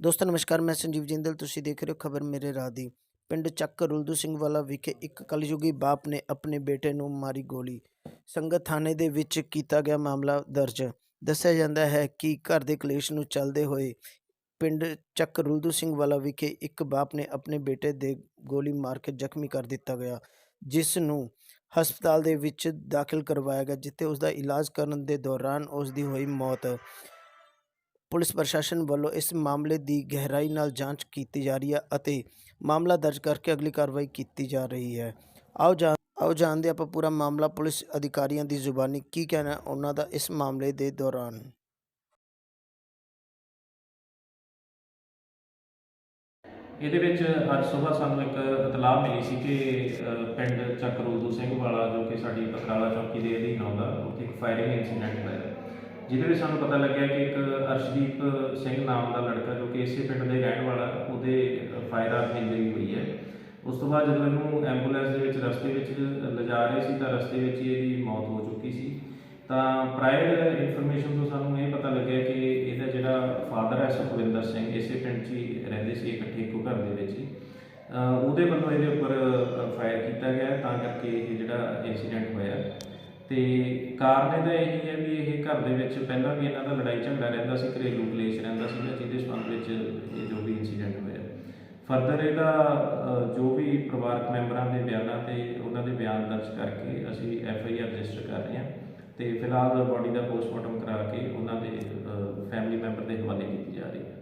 ਦੋਸਤੋ, ਨਮਸਕਾਰ, ਮੈਂ ਸੰਜੀਵ ਜਿੰਦਲ, ਤੁਸੀਂ ਦੇਖ ਰਹੇ ਹੋ ਖਬਰ ਮੇਰੇ ਰਾਹ ਦੀ। ਪਿੰਡ ਚੱਕ ਰੁਲਦੂ ਸਿੰਘ ਵਾਲਾ ਵਿਖੇ ਇੱਕ ਕਲਯੁਗੀ ਬਾਪ ਨੇ ਆਪਣੇ ਬੇਟੇ ਨੂੰ ਮਾਰੀ ਗੋਲੀ। ਸੰਗਤ ਥਾਣੇ ਦੇ ਵਿੱਚ ਕੀਤਾ ਗਿਆ ਮਾਮਲਾ ਦਰਜ। ਦੱਸਿਆ ਜਾਂਦਾ ਹੈ ਕਿ ਘਰ ਦੇ ਕਲੇਸ਼ ਨੂੰ ਚੱਲਦੇ ਹੋਏ ਪਿੰਡ ਚੱਕ ਰੁਲਦੂ ਸਿੰਘ ਵਾਲਾ ਵਿਖੇ ਇੱਕ ਬਾਪ ਨੇ ਆਪਣੇ ਬੇਟੇ ਦੇ ਗੋਲੀ ਮਾਰ ਕੇ ਜ਼ਖਮੀ ਕਰ ਦਿੱਤਾ ਗਿਆ, ਜਿਸ ਨੂੰ ਹਸਪਤਾਲ ਦੇ ਵਿੱਚ ਦਾਖਲ ਕਰਵਾਇਆ ਗਿਆ, ਜਿੱਥੇ ਉਸ ਦਾ ਇਲਾਜ ਕਰਨ ਦੇ ਦੌਰਾਨ ਉਸ ਦੀ ਹੋਈ ਮੌਤ। ਪੁਲਿਸ ਪ੍ਰਸ਼ਾਸਨ ਵੱਲੋਂ ਇਸ ਮਾਮਲੇ ਦੀ ਗਹਿਰਾਈ ਨਾਲ ਜਾਂਚ ਕੀਤੀ ਜਾ ਰਹੀ ਹੈ ਅਤੇ ਮਾਮਲਾ ਦਰਜ ਕਰਕੇ ਅਗਲੀ ਕਾਰਵਾਈ ਕੀਤੀ ਜਾ ਰਹੀ ਹੈ। ਆਓ ਜਾਣ, ਆਓ ਜਾਣਦੇ ਆਪਾਂ ਪੂਰਾ ਮਾਮਲਾ ਪੁਲਿਸ ਅਧਿਕਾਰੀਆਂ ਦੀ ਜ਼ੁਬਾਨੀ ਕੀ ਕਹਿਣਾ ਉਹਨਾਂ ਦਾ ਇਸ ਮਾਮਲੇ ਦੇ ਦੌਰਾਨ। ਇਹਦੇ ਵਿੱਚ ਅੱਜ ਸਵੇਰ ਸਾਨੂੰ ਇੱਕ ਇਤਲਾਹ ਮਿਲੀ ਸੀ ਕਿ ਪਿੰਡ ਚੱਕ ਸਿੰਘ ਵਾਲਾ ਜੋ ਕਿ ਸਾਡੀ ਪਕਰਾਲਾ ਚੌਕੀ ਦੇ ਅਧੀਨ ਆਉਂਦਾ, ਉੱਥੇ ਇੱਕ ਫਾਇਰਿੰਗ ਇਨਸੀਡੈਂਟ ਹੋਇਆ। ਜਿਹਦੇ ਵਿੱਚ ਸਾਨੂੰ ਪਤਾ ਲੱਗਿਆ ਕਿ ਇੱਕ ਅਰਸ਼ਦੀਪ ਸਿੰਘ ਨਾਮ ਦਾ ਲੜਕਾ ਜੋ ਕਿ ਇਸੇ ਪਿੰਡ ਦੇ ਰਹਿਣ ਵਾਲਾ, ਉਹਦੇ ਫਾਇਰ ਆਰਮ ਇੰਜਰੀ ਹੋਈ ਹੈ। ਉਸ ਤੋਂ ਬਾਅਦ ਜਦੋਂ ਇਹਨੂੰ ਐਂਬੂਲੈਂਸ ਦੇ ਵਿੱਚ ਰਸਤੇ ਵਿੱਚ ਲਿਜਾ ਰਹੇ ਸੀ ਤਾਂ ਰਸਤੇ ਵਿੱਚ ਹੀ ਇਹਦੀ ਮੌਤ ਹੋ ਚੁੱਕੀ ਸੀ। ਤਾਂ ਪ੍ਰਾਇਰ ਇਨਫੋਰਮੇਸ਼ਨ ਤੋਂ ਸਾਨੂੰ ਇਹ ਪਤਾ ਲੱਗਿਆ ਕਿ ਇਹਦਾ ਜਿਹੜਾ ਫਾਦਰ ਹੈ ਸੁਖਵਿੰਦਰ ਸਿੰਘ, ਇਸੇ ਪਿੰਡ 'ਚ ਹੀ ਰਹਿੰਦੇ ਸੀ, ਇਕੱਠੇ ਇੱਕੋ ਘਰ ਦੇ ਵਿੱਚ ਹੀ। ਉਹਦੇ ਵੱਲੋਂ ਇਹਦੇ ਉੱਪਰ ਫਾਇਰ ਕੀਤਾ ਗਿਆ ਤਾਂ ਕਰਕੇ ਇਹ ਜਿਹੜਾ ਇਨਸੀਡੈਂਟ ਹੋਇਆ। ਤੇ ਕਾਰਨ ਇਹਦਾ ਇਹੀ ਹੈ ਵੀ ਇਹ ਘਰ ਦੇ ਵਿੱਚ ਪਹਿਲਾਂ ਵੀ ਇਹਨਾਂ ਦਾ ਲੜਾਈ ਝਗੜਾ ਰਹਿੰਦਾ ਸੀ, ਘਰੇਲੂ ਕਲੇਸ਼ ਰਹਿੰਦਾ ਸੀ ਜਿਹਦੇ ਸੰਬੰਧ ਵਿੱਚ ਇਹ ਜੋ ਵੀ ਇਨਸੀਡੈਂਟ ਹੋਇਆ। ਫਰਦਰ ਇਹਦਾ ਜੋ ਵੀ ਪਰਿਵਾਰਕ ਮੈਂਬਰਾਂ ਦੇ ਬਿਆਨਾਂ ਤੇ ਉਹਨਾਂ ਦੇ ਬਿਆਨ ਦਰਜ ਕਰਕੇ ਅਸੀਂ ਐਫ ਆਈ ਆਰ ਰਜਿਸਟਰ ਕਰ ਰਹੇ ਹਾਂ ਤੇ ਫਿਲਹਾਲ ਬਾਡੀ ਦਾ ਪੋਸਟਮਾਰਟਮ ਕਰਾ ਕੇ ਉਹਨਾਂ ਦੇ ਫੈਮਿਲੀ ਮੈਂਬਰ ਦੇ ਹਵਾਲੇ ਕੀਤੀ ਜਾ ਰਹੀ ਹੈ।